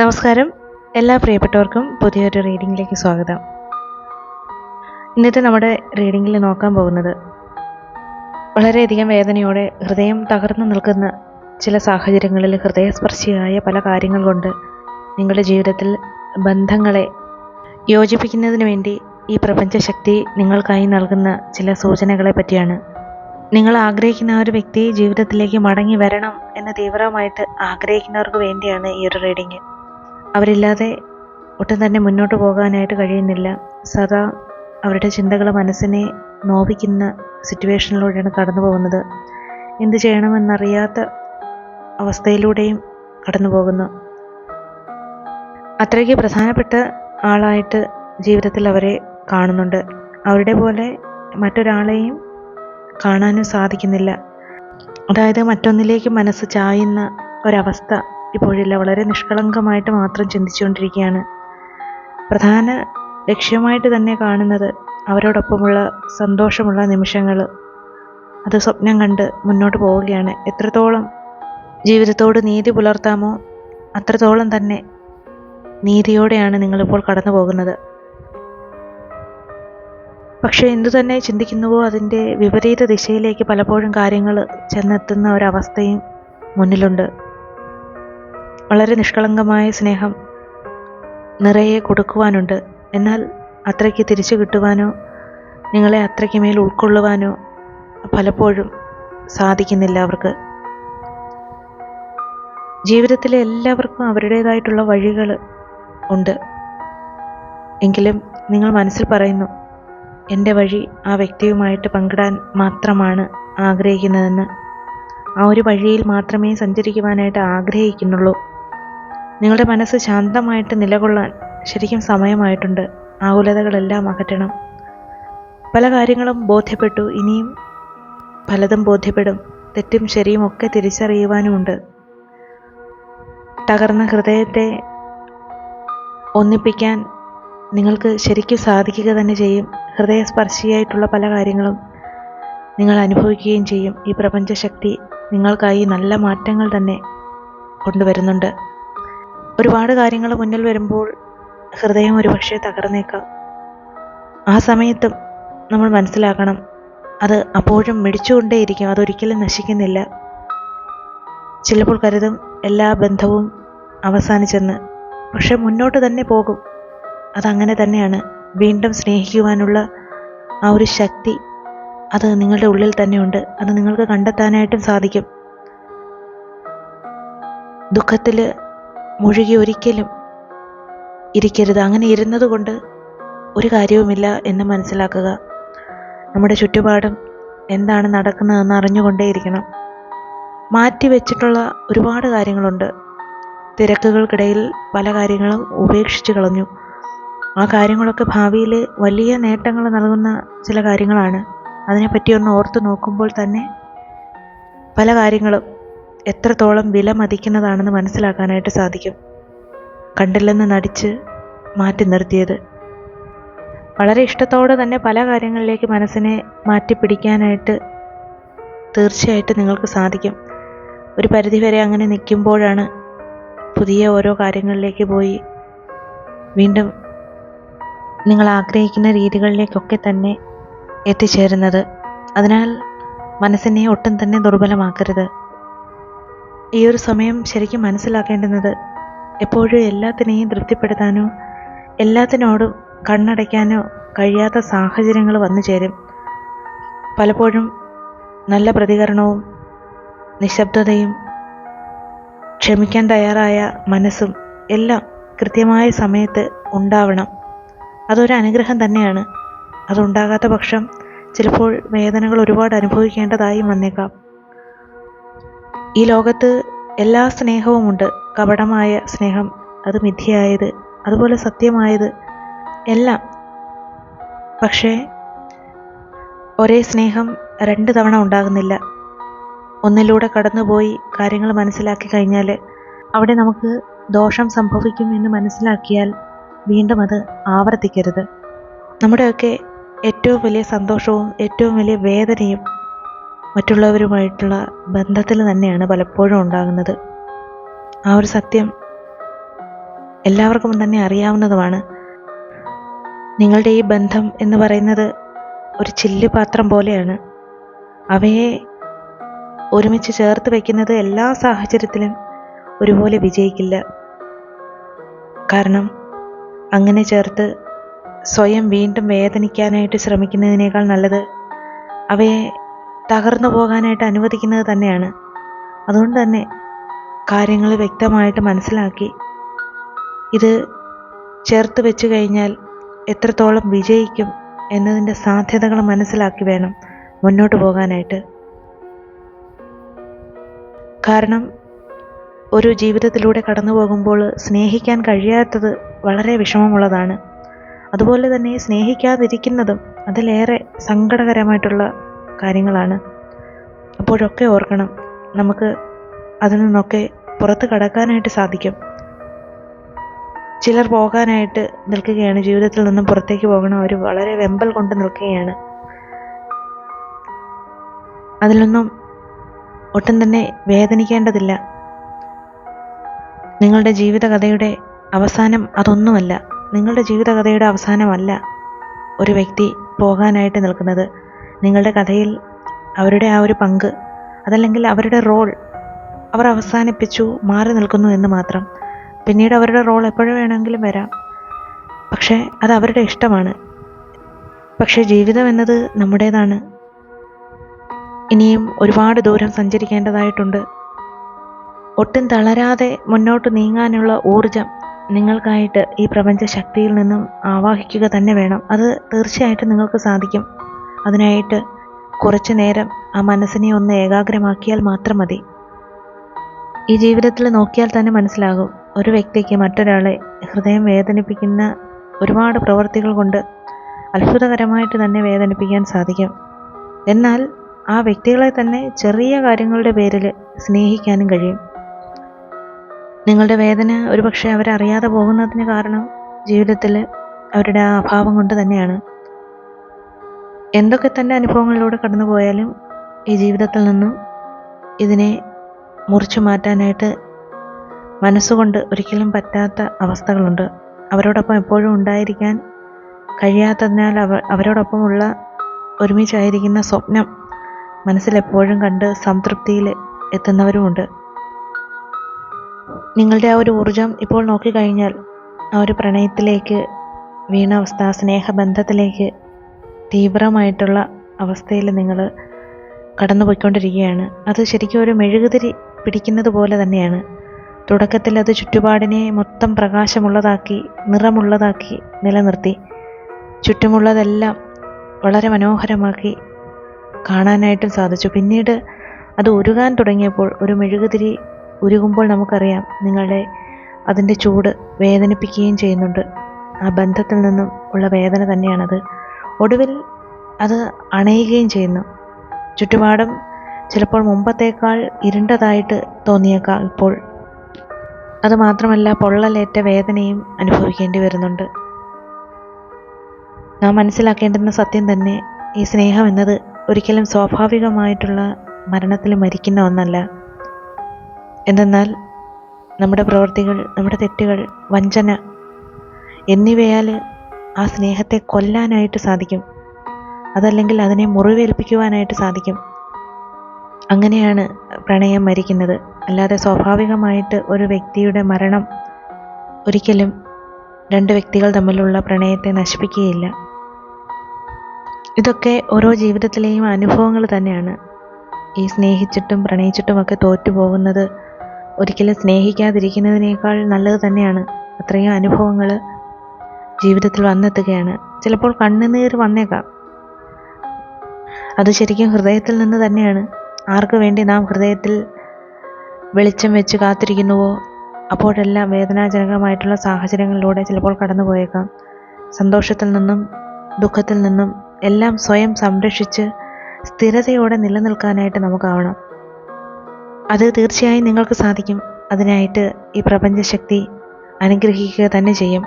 നമസ്കാരം. എല്ലാ പ്രിയപ്പെട്ടവർക്കും പുതിയൊരു റീഡിങ്ങിലേക്ക് സ്വാഗതം. ഇന്നത്തെ നമ്മുടെ റീഡിങ്ങിൽ നോക്കാൻ പോകുന്നത് വളരെയധികം വേദനയോടെ ഹൃദയം തകർന്നു നിൽക്കുന്ന ചില സാഹചര്യങ്ങളിൽ ഹൃദയസ്പർശിയായ പല കാര്യങ്ങൾ കൊണ്ട് നിങ്ങളുടെ ജീവിതത്തിൽ ബന്ധങ്ങളെ യോജിപ്പിക്കുന്നതിന് വേണ്ടി ഈ പ്രപഞ്ചശക്തി നിങ്ങൾക്കായി നൽകുന്ന ചില സൂചനകളെ പറ്റിയാണ്. നിങ്ങൾ ആഗ്രഹിക്കുന്ന ഒരു വ്യക്തി ജീവിതത്തിലേക്ക് മടങ്ങി വരണം എന്ന് തീവ്രമായിട്ട് ആഗ്രഹിക്കുന്നവർക്ക് വേണ്ടിയാണ് ഈ ഒരു റീഡിങ് അവരില്ലാതെ ഒട്ടും തന്നെ മുന്നോട്ട് പോകാനായിട്ട് കഴിയുന്നില്ല. സദാ അവരുടെ ചിന്തകൾ മനസ്സിനെ നോവിക്കുന്ന സിറ്റുവേഷനിലൂടെയാണ് കടന്നു പോകുന്നത്. എന്ത് ചെയ്യണമെന്നറിയാത്ത അവസ്ഥയിലൂടെയും കടന്നു പോകുന്നു. അത്രയ്ക്ക് പ്രധാനപ്പെട്ട ആളായിട്ട് ജീവിതത്തിൽ അവരെ കാണുന്നുണ്ട്. അവരുടെ പോലെ മറ്റൊരാളെയും കാണാനും സാധിക്കുന്നില്ല. അതായത് മറ്റൊന്നിലേക്ക് മനസ്സ് ചായുന്ന ഒരവസ്ഥ ഇപ്പോഴില്ല വളരെ നിഷ്കളങ്കമായിട്ട് മാത്രം ചിന്തിച്ചുകൊണ്ടിരിക്കുകയാണ്. പ്രധാന ലക്ഷ്യമായിട്ട് തന്നെ കാണുന്നത് അവരോടൊപ്പമുള്ള സന്തോഷമുള്ള നിമിഷങ്ങൾ. അത് സ്വപ്നം കണ്ട് മുന്നോട്ട് പോവുകയാണ്. എത്രത്തോളം ജീവിതത്തോട് നീതി പുലർത്താമോ അത്രത്തോളം തന്നെ നീതിയോടെയാണ് നിങ്ങളിപ്പോൾ കടന്നു പോകുന്നത്. പക്ഷേ എന്തു തന്നെ ചിന്തിക്കുന്നുവോ അതിന്റെ വിപരീത ദിശയിലേക്ക് പലപ്പോഴും കാര്യങ്ങൾ ചെന്നെത്തുന്ന ഒരവസ്ഥയും മുന്നിലുണ്ട്. വളരെ നിഷ്കളങ്കമായ സ്നേഹം നിറയെ കൊടുക്കുവാനുണ്ട്. എന്നാൽ അത്രയ്ക്ക് തിരിച്ചു കിട്ടുവാനോ നിങ്ങളെ അത്രയ്ക്ക് മേൽ ഉൾക്കൊള്ളുവാനോ പലപ്പോഴും സാധിക്കുന്നില്ല അവർക്ക്. ജീവിതത്തിലെ എല്ലാവർക്കും അവരുടേതായിട്ടുള്ള വഴികൾ ഉണ്ട്. എങ്കിലും നിങ്ങൾ മനസ്സിൽ പറയുന്നു എന്റെ വഴി ആ വ്യക്തിയുമായിട്ട് പങ്കിടാൻ മാത്രമാണ് ആഗ്രഹിക്കുന്നതെന്ന്. ആ ഒരു വഴിയിൽ മാത്രമേ സഞ്ചരിക്കുവാനായിട്ട് ആഗ്രഹിക്കുന്നുള്ളൂ. നിങ്ങളുടെ മനസ്സ് ശാന്തമായിട്ട് നിലകൊള്ളാൻ ശരിക്കും സമയമായിട്ടുണ്ട്. ആകുലതകളെല്ലാം അകറ്റണം. പല കാര്യങ്ങളും ബോധ്യപ്പെട്ടു. ഇനിയും പലതും ബോധ്യപ്പെടും. തെറ്റും ശരിയും ഒക്കെ തിരിച്ചറിയുവാനുമുണ്ട്. തകർന്ന ഹൃദയത്തെ ഒന്നിപ്പിക്കാൻ നിങ്ങൾക്ക് ശരിക്കും സാധിക്കുക തന്നെ ചെയ്യും. ഹൃദയസ്പർശിയായിട്ടുള്ള പല കാര്യങ്ങളും നിങ്ങൾ അനുഭവിക്കുകയും ചെയ്യും. ഈ പ്രപഞ്ചശക്തി നിങ്ങൾക്കായി നല്ല മാറ്റങ്ങൾ തന്നെ കൊണ്ടുവരുന്നുണ്ട്. ഒരുപാട് കാര്യങ്ങൾ മുന്നിൽ വരുമ്പോൾ ഹൃദയം ഒരു പക്ഷേ തകർന്നേക്കാം. ആ സമയത്തും നമ്മൾ മനസ്സിലാക്കണം അത് അപ്പോഴും മിടിച്ചുകൊണ്ടേയിരിക്കും അതൊരിക്കലും നശിക്കുന്നില്ല. ചിലപ്പോൾ കരുതും എല്ലാ ബന്ധവും അവസാനിച്ചെന്ന്. പക്ഷെ മുന്നോട്ട് തന്നെ പോകും. അതങ്ങനെ തന്നെയാണ്. വീണ്ടും സ്നേഹിക്കുവാനുള്ള ആ ഒരു ശക്തി അത് നിങ്ങളുടെ ഉള്ളിൽ തന്നെയുണ്ട്. അത് നിങ്ങൾക്ക് കണ്ടെത്താനായിട്ടും സാധിക്കും. ദുഃഖത്തിൽ മുഴുകി ഒരിക്കലും ഇരിക്കരുത്. അങ്ങനെ ഇരുന്നത് കൊണ്ട് ഒരു കാര്യവുമില്ല എന്ന് മനസ്സിലാക്കുക. നമ്മുടെ ചുറ്റുപാടും എന്താണ് നടക്കുന്നതെന്ന് അറിഞ്ഞുകൊണ്ടേയിരിക്കണം. മാറ്റി വെച്ചിട്ടുള്ള ഒരുപാട് കാര്യങ്ങളുണ്ട്. തിരക്കുകൾക്കിടയിൽ പല കാര്യങ്ങളും ഉപേക്ഷിച്ച് കളഞ്ഞു. ആ കാര്യങ്ങളൊക്കെ ഭാവിയിൽ വലിയ നേട്ടങ്ങൾ നൽകുന്ന ചില കാര്യങ്ങളാണ്. അതിനെപ്പറ്റി ഒന്ന് ഓർത്ത് നോക്കുമ്പോൾ തന്നെ പല കാര്യങ്ങളും എത്രത്തോളം വില മതിക്കുന്നതാണെന്ന് മനസ്സിലാക്കാനായിട്ട് സാധിക്കും. കണ്ടില്ലെന്ന് നടിച്ച് മാറ്റി നിർത്തിയത്. വളരെ ഇഷ്ടത്തോടെ തന്നെ പല കാര്യങ്ങളിലേക്ക് മനസ്സിനെ മാറ്റി പിടിക്കാനായിട്ട് തീർച്ചയായിട്ടും നിങ്ങൾക്ക് സാധിക്കും. ഒരു പരിധിവരെ അങ്ങനെ നിൽക്കുമ്പോഴാണ് പുതിയ ഓരോ കാര്യങ്ങളിലേക്ക് പോയി വീണ്ടും നിങ്ങൾ ആഗ്രഹിക്കുന്ന രീതികളിലേക്കൊക്കെ തന്നെ എത്തിച്ചേരുന്നത്. അതിനാൽ മനസ്സിനെ ഒട്ടും തന്നെ ദുർബലമാക്കരുത്. ഈ ഒരു സമയം ശരിക്കും മനസ്സിലാക്കേണ്ടുന്നത് എപ്പോഴും എല്ലാത്തിനെയും തൃപ്തിപ്പെടുത്താനോ എല്ലാത്തിനോടും കണ്ണടയ്ക്കാനോ കഴിയാത്ത സാഹചര്യങ്ങൾ വന്നു ചേരും. പലപ്പോഴും നല്ല പ്രതികരണവും നിശബ്ദതയും ക്ഷമിക്കാൻ തയ്യാറായ മനസ്സും എല്ലാം കൃത്യമായ സമയത്ത് ഉണ്ടാവണം. അതൊരു അനുഗ്രഹം തന്നെയാണ്. അതുണ്ടാകാത്ത പക്ഷം ചിലപ്പോൾ വേദനകൾ ഒരുപാട് അനുഭവിക്കേണ്ടതായി വന്നേക്കാം. ഈ ലോകത്ത് എല്ലാ സ്നേഹവുമുണ്ട്. കപടമായ സ്നേഹം അത് മിഥ്യയായത് അതുപോലെ സത്യമായത് എല്ലാം. പക്ഷേ ഒരേ സ്നേഹം രണ്ട് തവണ ഉണ്ടാകുന്നില്ല. ഒന്നിലൂടെ കടന്നുപോയി കാര്യങ്ങൾ മനസ്സിലാക്കി കഴിഞ്ഞാൽ അവിടെ നമുക്ക് ദോഷം സംഭവിക്കും എന്ന് മനസ്സിലാക്കിയാൽ വീണ്ടും അത് ആവർത്തിക്കരുത്. നമ്മുടെയൊക്കെ ഏറ്റവും വലിയ സന്തോഷവും ഏറ്റവും വലിയ വേദനയും മറ്റുള്ളവരുമായിട്ടുള്ള ബന്ധത്തിൽ തന്നെയാണ് പലപ്പോഴും ഉണ്ടാകുന്നത്. ആ ഒരു സത്യം എല്ലാവർക്കും തന്നെ അറിയാവുന്നതുമാണ്. നിങ്ങളുടെ ഈ ബന്ധം എന്ന് പറയുന്നത് ഒരു ചില്ല് പാത്രം പോലെയാണ്. അവയെ ഒരുമിച്ച് ചേർത്ത് വയ്ക്കുന്നത് എല്ലാ സാഹചര്യത്തിലും ഒരുപോലെ വിജയിക്കില്ല. കാരണം അങ്ങനെ ചേർത്ത് സ്വയം വീണ്ടും വേദനിക്കാനായിട്ട് ശ്രമിക്കുന്നതിനേക്കാൾ നല്ലത് അവയെ തകർന്നു പോകാനായിട്ട് അനുവദിക്കുന്നത് തന്നെയാണ്. അതുകൊണ്ട് തന്നെ കാര്യങ്ങൾ വ്യക്തമായിട്ട് മനസ്സിലാക്കി. ഇത് ചേർത്ത് വെച്ച് കഴിഞ്ഞാൽ എത്രത്തോളം വിജയിക്കും എന്നതിന്റെ സാധ്യതകൾ മനസ്സിലാക്കി വേണം മുന്നോട്ട് പോകാനായിട്ട്. കാരണം ഒരു ജീവിതത്തിലൂടെ കടന്നു പോകുമ്പോൾ സ്നേഹിക്കാൻ കഴിയാത്തത് വളരെ വിഷമമുള്ളതാണ്. അതുപോലെ തന്നെ സ്നേഹിക്കാതിരിക്കുന്നതും അതിലേറെ സങ്കടകരമായിട്ടുള്ള കാര്യങ്ങളാണ്. അപ്പോഴൊക്കെ ഓർക്കണം നമുക്ക് അതിൽ നിന്നൊക്കെ പുറത്ത് കടക്കാനായിട്ട് സാധിക്കും. ചിലർ പോകാനായിട്ട് നിൽക്കുകയാണ്. ജീവിതത്തിൽ നിന്നും പുറത്തേക്ക് പോകണം അവർ വളരെ വെമ്പൽ കൊണ്ട് നിൽക്കുകയാണ്. അതിലൊന്നും ഒട്ടും തന്നെ വേദനിക്കേണ്ടതില്ല. നിങ്ങളുടെ ജീവിതകഥയുടെ അവസാനം അതൊന്നുമല്ല. നിങ്ങളുടെ ജീവിതകഥയുടെ അവസാനമല്ല ഒരു വ്യക്തി പോകാനായിട്ട് നിൽക്കുന്നത്. നിങ്ങളുടെ കഥയിൽ അവരുടെ ആ ഒരു പങ്ക് അതല്ലെങ്കിൽ അവരുടെ റോൾ അവർ അവസാനിപ്പിച്ചു മാറി നിൽക്കുന്നു എന്ന് മാത്രം. പിന്നീട് അവരുടെ റോൾ എപ്പോഴും വേണമെങ്കിലും വരാം. പക്ഷേ അത് അവരുടെ ഇഷ്ടമാണ്. പക്ഷേ ജീവിതം എന്നത് നമ്മുടേതാണ്. ഇനിയും ഒരുപാട് ദൂരം സഞ്ചരിക്കേണ്ടതായിട്ടുണ്ട്. ഒട്ടും തളരാതെ മുന്നോട്ട് നീങ്ങാനുള്ള ഊർജം നിങ്ങൾക്കായിട്ട് ഈ പ്രപഞ്ച ശക്തിയിൽ നിന്നും ആവാഹിക്കുക തന്നെ വേണം. അത് തീർച്ചയായിട്ടും നിങ്ങൾക്ക് സാധിക്കും. അതിനായിട്ട് കുറച്ച് നേരം ആ മനസ്സിനെ ഒന്ന് ഏകാഗ്രമാക്കിയാൽ മാത്രം മതി. ഈ ജീവിതത്തിൽ നോക്കിയാൽ തന്നെ മനസ്സിലാകും. ഒരു വ്യക്തിക്ക് മറ്റൊരാളെ ഹൃദയം വേദനിപ്പിക്കുന്ന ഒരുപാട് പ്രവൃത്തികൾ കൊണ്ട് അത്ഭുതകരമായിട്ട് തന്നെ വേദനിപ്പിക്കാൻ സാധിക്കും. എന്നാൽ ആ വ്യക്തികളെ തന്നെ ചെറിയ കാര്യങ്ങളുടെ പേരിൽ സ്നേഹിക്കാനും കഴിയും. നിങ്ങളുടെ വേദന ഒരുപക്ഷെ അവരറിയാതെ പോകുന്നതിന് കാരണം ജീവിതത്തിൽ അവരുടെ ആ അഭാവം കൊണ്ട് തന്നെയാണ്. എന്തൊക്കെ തന്നെ അനുഭവങ്ങളിലൂടെ കടന്നു പോയാലും ഈ ജീവിതത്തിൽ നിന്നും ഇതിനെ മുറിച്ചു മാറ്റാനായിട്ട് മനസ്സുകൊണ്ട് ഒരിക്കലും പറ്റാത്ത അവസ്ഥകളുണ്ട്. അവരോടൊപ്പം എപ്പോഴും ഉണ്ടായിരിക്കാൻ കഴിയാത്തതിനാൽ അവ അവരോടൊപ്പമുള്ള ഒരുമിച്ചായിരിക്കുന്ന സ്വപ്നം മനസ്സിലെപ്പോഴും കണ്ട് സംതൃപ്തിയിൽ എത്തുന്നവരുമുണ്ട്. നിങ്ങളുടെ ആ ഒരു ഊർജം ഇപ്പോൾ നോക്കിക്കഴിഞ്ഞാൽ ആ ഒരു പ്രണയത്തിലേക്ക് വീണ അവസ്ഥ സ്നേഹബന്ധത്തിലേക്ക് തീവ്രമായിട്ടുള്ള അവസ്ഥയിൽ നിങ്ങൾ കടന്നുപോയിക്കൊണ്ടിരിക്കുകയാണ്. അത് ശരിക്കും ഒരു മെഴുകുതിരി പിടിക്കുന്നത് പോലെ തന്നെയാണ്. തുടക്കത്തിൽ അത് ചുറ്റുപാടിനെ മൊത്തം പ്രകാശമുള്ളതാക്കി നിറമുള്ളതാക്കി നിലനിർത്തി. ചുറ്റുമുള്ളതെല്ലാം വളരെ മനോഹരമാക്കി കാണാനായിട്ടും സാധിച്ചു. പിന്നീട് അത് ഉരുകാൻ തുടങ്ങിയപ്പോൾ ഒരു മെഴുകുതിരി ഉരുകുമ്പോൾ നമുക്കറിയാം നിങ്ങളുടെ അതിന്റെ ചൂട് വേദനിപ്പിക്കുകയും ചെയ്യുന്നുണ്ട്. ആ ബന്ധത്തിൽ നിന്നും ഉള്ള വേദന തന്നെയാണത്. ഒടുവിൽ അത് അണയുകയും ചെയ്യുന്നു. ചുറ്റുപാടും ചിലപ്പോൾ മുമ്പത്തേക്കാൾ ഇരുണ്ടതായിട്ട് തോന്നിയേക്കാം ഇപ്പോൾ. അതുമാത്രമല്ല പൊള്ളലേറ്റ വേദനയും അനുഭവിക്കേണ്ടി വരുന്നുണ്ട്. നാം മനസ്സിലാക്കേണ്ടുന്ന സത്യം തന്നെ ഈ സ്നേഹം എന്നത് ഒരിക്കലും സ്വാഭാവികമായിട്ടുള്ള മരണത്തിൽ മരിക്കുന്ന ഒന്നല്ല. എന്തെന്നാൽ നമ്മുടെ പ്രവൃത്തികൾ നമ്മുടെ തെറ്റുകൾ വഞ്ചന എന്നിവയാൽ ആ സ്നേഹത്തെ കൊല്ലാനായിട്ട് സാധിക്കും. അതല്ലെങ്കിൽ അതിനെ മുറിവേൽപ്പിക്കുവാനായിട്ട് സാധിക്കും. അങ്ങനെയാണ് പ്രണയം മരിക്കുന്നത്. അല്ലാതെ സ്വാഭാവികമായിട്ട് ഒരു വ്യക്തിയുടെ മരണം ഒരിക്കലും രണ്ട് വ്യക്തികൾ തമ്മിലുള്ള പ്രണയത്തെ നശിപ്പിക്കുകയില്ല. ഇതൊക്കെ ഓരോ ജീവിതത്തിലെയും അനുഭവങ്ങൾ തന്നെയാണ്. ഈ സ്നേഹിച്ചിട്ടും പ്രണയിച്ചിട്ടുമൊക്കെ തോറ്റു പോകുന്നത് ഒരിക്കലും സ്നേഹിക്കാതിരിക്കുന്നതിനേക്കാൾ നല്ലത് തന്നെയാണ്. അത്രയും അനുഭവങ്ങൾ ജീവിതത്തിൽ വന്നെത്തുകയാണ്. ചിലപ്പോൾ കണ്ണുനീർ വന്നേക്കാം. അത് ശരിക്കും ഹൃദയത്തിൽ നിന്ന് തന്നെയാണ്. ആർക്ക് വേണ്ടി നാം ഹൃദയത്തിൽ വെളിച്ചം വെച്ച് കാത്തിരിക്കുന്നുവോ? അപ്പോഴെല്ലാം വേദനാജനകമായിട്ടുള്ള സാഹചര്യങ്ങളിലൂടെ ചിലപ്പോൾ കടന്നു പോയേക്കാം സന്തോഷത്തിൽ നിന്നും ദുഃഖത്തിൽ നിന്നും എല്ലാം സ്വയം സംരക്ഷിച്ച് സ്ഥിരതയോടെ നിലനിൽക്കാനായിട്ട് നമുക്കാവണം. അത് തീർച്ചയായും നിങ്ങൾക്ക് സാധിക്കും. അതിനായിട്ട് ഈ പ്രപഞ്ചശക്തി അനുഗ്രഹിക്കുക തന്നെ ചെയ്യും.